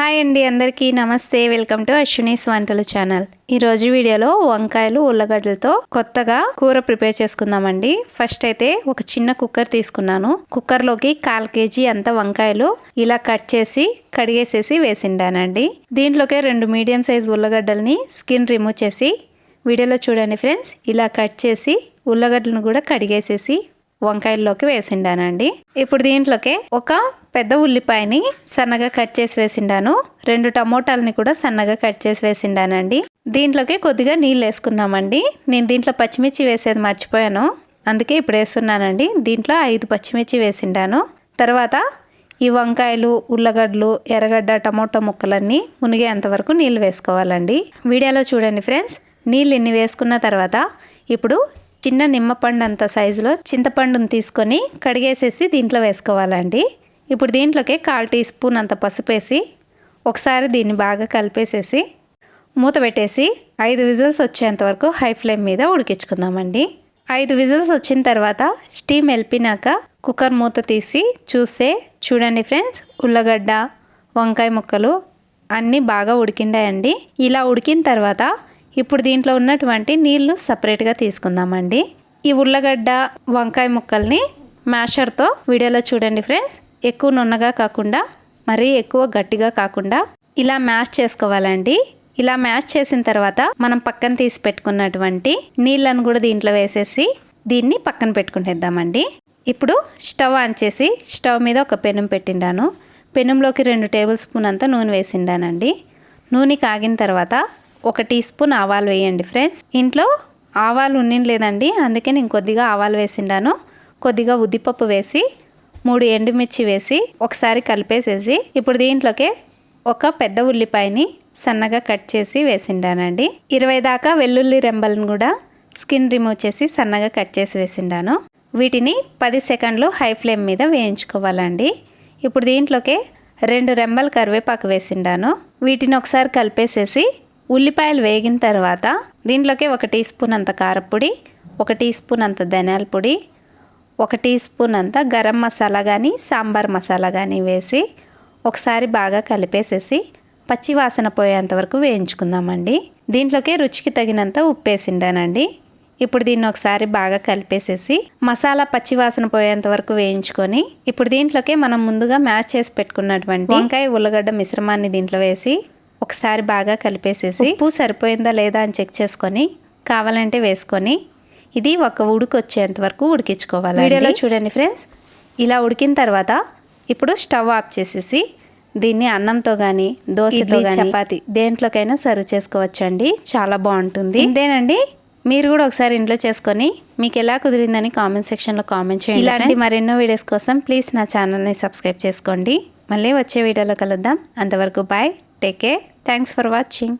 Hi అండి అందరికీ. నమస్తే. వెల్కమ్ టు అశ్వినీస్ వంటలు ఛానల్. ఈ రోజు వీడియోలో వంకాయలు ఉల్లగడ్డలతో కొత్తగా కూర ప్రిపేర్ చేసుకుందామండి. ఫస్ట్ అయితే ఒక చిన్న కుక్కర్ తీసుకున్నాను. కుక్కర్లోకి కాల్ కేజీ అంత వంకాయలు ఇలా కట్ చేసి కడిగేసేసి వేసిండానండి. దీంట్లోకే రెండు మీడియం సైజ్ ఉల్లగడ్డల్ని స్కిన్ రిమూవ్ చేసి వీడియోలో చూడండి ఫ్రెండ్స్ ఇలా కట్ చేసి ఉల్లగడ్డలను కూడా కడిగేసేసి వంకాయల్లోకి వేసిండానండి. ఇప్పుడు దీంట్లోకి ఒక పెద్ద ఉల్లిపాయని సన్నగా కట్ చేసి వేసిండాను. రెండు టమోటాలని కూడా సన్నగా కట్ చేసి వేసిండానండి. దీంట్లోకి కొద్దిగా నీళ్ళు వేసుకున్నామండి. నేను దీంట్లో పచ్చిమిర్చి వేసేది మర్చిపోయాను. అందుకే ఇప్పుడు వేస్తున్నానండి. దీంట్లో ఐదు పచ్చిమిర్చి వేసిండాను. తర్వాత ఈ వంకాయలు ఉల్లగడ్డలు ఎర్రగడ్డ టమోటా ముక్కలన్నీ మునిగేంత వరకు నీళ్ళు వేసుకోవాలండి. వీడియోలో చూడండి ఫ్రెండ్స్. నీళ్ళు ఇన్ని వేసుకున్న తర్వాత ఇప్పుడు చిన్న నిమ్మపండు అంత సైజులో చింతపండుని తీసుకొని కడిగేసేసి దీంట్లో వేసుకోవాలండి. ఇప్పుడు దీంట్లోకి కాల్ టీ స్పూన్ అంత పసుపేసి ఒకసారి దీన్ని బాగా కలిపేసేసి మూత పెట్టేసి ఐదు విజిల్స్ వచ్చేంత వరకు హై ఫ్లేమ్ మీద ఉడికించుకుందామండి. ఐదు విజిల్స్ వచ్చిన తర్వాత స్టీమ్ వెళ్ళినాక కుక్కర్ మూత తీసి చూస్తే చూడండి ఫ్రెండ్స్ ఉల్లగడ్డ వంకాయ ముక్కలు అన్నీ బాగా ఉడికిండాయండి. ఇలా ఉడికిన తర్వాత ఇప్పుడు దీంట్లో ఉన్నటువంటి నీళ్ళు సపరేట్గా తీసుకుందామండి. ఈ ఉల్లగడ్డ వంకాయ ముక్కల్ని మ్యాషర్తో వీడియోలో చూడండి ఫ్రెండ్స్. ఎక్కువ నున్నగా కాకుండా మరీ ఎక్కువ గట్టిగా కాకుండా ఇలా మ్యాష్ చేసుకోవాలండి. ఇలా మ్యాష్ చేసిన తర్వాత మనం పక్కన తీసి పెట్టుకున్నటువంటి నీళ్ళను కూడా దీంట్లో వేసేసి దీన్ని పక్కన పెట్టుకుంటేద్దామండి. ఇప్పుడు స్టవ్ ఆన్ చేసి స్టవ్ మీద ఒక పెనం పెట్టిండాను. పెనంలోకి రెండు టేబుల్ స్పూన్ అంతా నూనె వేసిండానండి. నూనె కాగిన తర్వాత ఒక టీ స్పూన్ ఆవాలు వేయండి ఫ్రెండ్స్. ఇంట్లో ఆవాలు ఉన్నిన్ లేదండి అందుకే నేను కొద్దిగా ఆవాలు వేసిండాను. కొద్దిగా ఉద్దిపప్పు వేసి మూడు ఎండుమిర్చి వేసి ఒకసారి కలిపేసేసి ఇప్పుడు దీంట్లోకి ఒక పెద్ద ఉల్లిపాయని సన్నగా కట్ చేసి వేసిండానండి. ఇరవై దాకా వెల్లుల్లి రెంబలను కూడా స్కిన్ రిమూవ్ చేసి సన్నగా కట్ చేసి వేసిండాను. వీటిని పది సెకండ్లు హై ఫ్లేమ్ మీద వేయించుకోవాలండి. ఇప్పుడు దీంట్లోకి రెండు రెంబల కరివేపాకు వేసిండాను. వీటిని ఒకసారి కలిపేసేసి ఉల్లిపాయలు వేగిన తర్వాత దీంట్లోకి ఒక టీ స్పూన్ అంత కారపొడి ఒక టీ స్పూన్ అంత ధనియాల పొడి ఒక టీ స్పూన్ అంత గరం మసాలా కానీ సాంబార్ మసాలా కానీ వేసి ఒకసారి బాగా కలిపేసేసి పచ్చి వాసన పోయేంత వరకు వేయించుకుందామండి. దీంట్లోకి రుచికి తగినంత ఉప్పు వేసిండానండి. ఇప్పుడు దీన్ని ఒకసారి బాగా కలిపేసేసి మసాలా పచ్చి వాసన పోయేంత వరకు వేయించుకొని ఇప్పుడు దీంట్లోకి మనం ముందుగా మ్యాష్ చేసి పెట్టుకున్నటువంటి వంకాయ ఉల్లగడ్డ మిశ్రమాన్ని దీంట్లో వేసి ఒకసారి బాగా కలిపేసేసి ఉప్పు సరిపోయిందా లేదా అని చెక్ చేసుకొని కావాలంటే వేసుకొని ఇది ఒక ఉడికి వచ్చేంత వరకు ఉడికించుకోవాలి వీడియోలో చూడండి ఫ్రెండ్స్. ఇలా ఉడికిన తర్వాత ఇప్పుడు స్టవ్ ఆఫ్ చేసేసి దీన్ని అన్నంతో కానీ దోశతో చపాతి. దేంట్లోకైనా సర్వ్ చేసుకోవచ్చండి. చాలా బాగుంటుంది. ఇంతేనండి. మీరు కూడా ఒకసారి ఇంట్లో చేసుకొని మీకు ఎలా కుదిరిందని కామెంట్ సెక్షన్లో కామెంట్ చేయండి ఇలాంటి మరెన్నో వీడియోస్ కోసం ప్లీజ్ నా ఛానల్ని సబ్స్క్రైబ్ చేసుకోండి. మళ్ళీ వచ్చే వీడియోలో కలుద్దాం. అంతవరకు bye. Take care. Thanks for watching.